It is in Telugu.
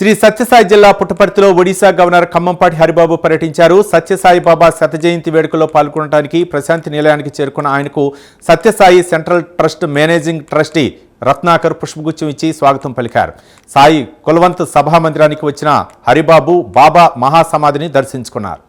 శ్రీ సత్యసాయి జిల్లా పుట్టపర్తిలో ఒడిశా గవర్నర్ ఖమ్మంపాటి హరిబాబు పర్యటించారు. సత్యసాయి బాబా శత జయంతి వేడుకలో పాల్గొనడానికి ప్రశాంతి నిలయానికి చేరుకున్న ఆయనకు Sathya Sai central trust managing trustee Ratnakar పుష్పగుచ్చం ఇచ్చి స్వాగతం పలికారు. సాయి కులవంత్ సభా మందిరానికి వచ్చిన హరిబాబు బాబా మహాసమాధిని దర్శించుకున్నారు.